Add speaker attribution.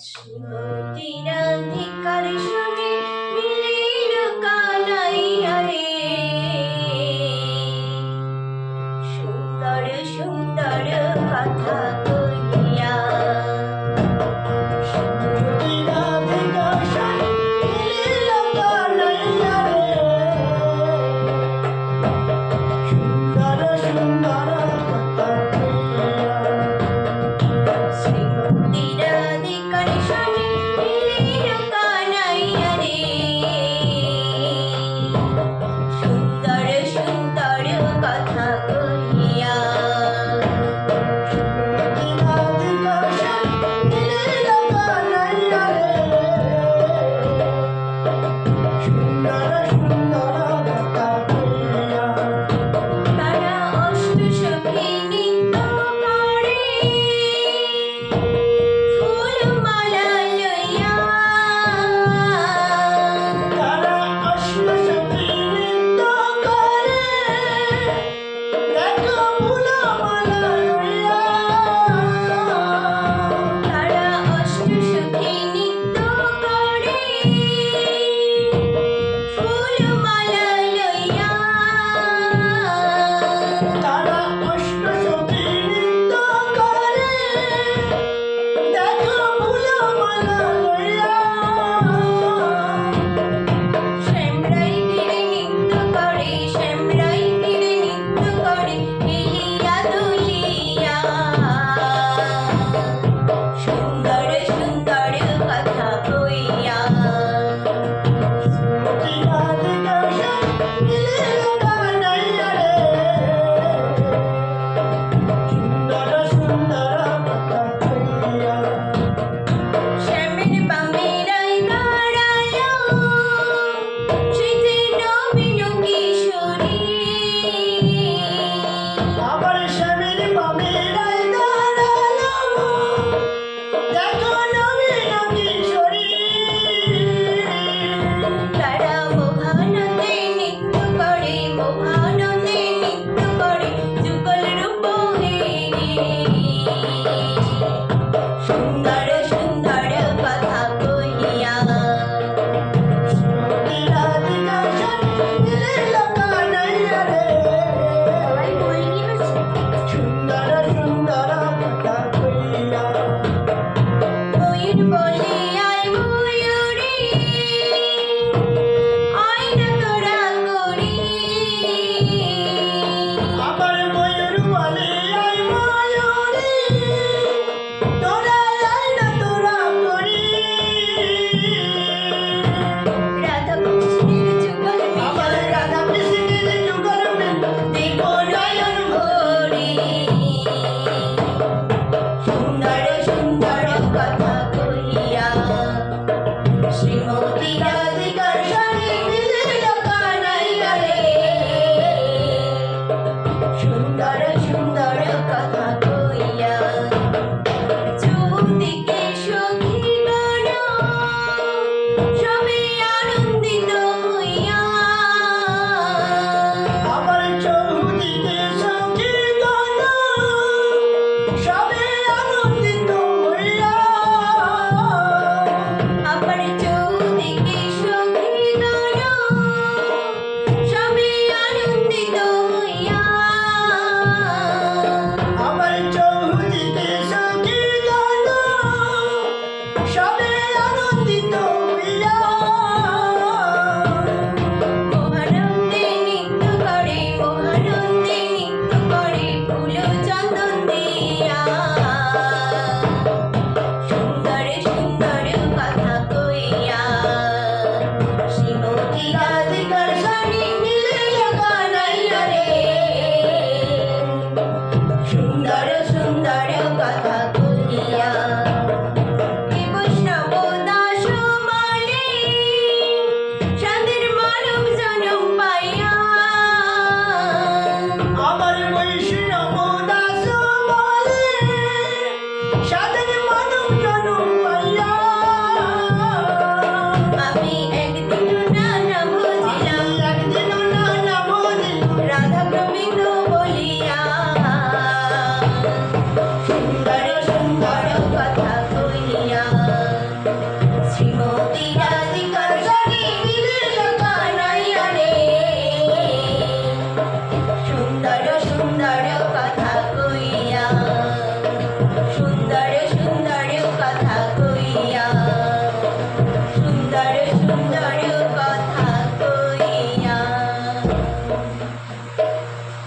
Speaker 1: শ্রীমতিরাধিকার সঙ্গে মিলিল কানাইয়া রে সুন্দর সুন্দর কথা
Speaker 2: Oh. oh. Show
Speaker 1: me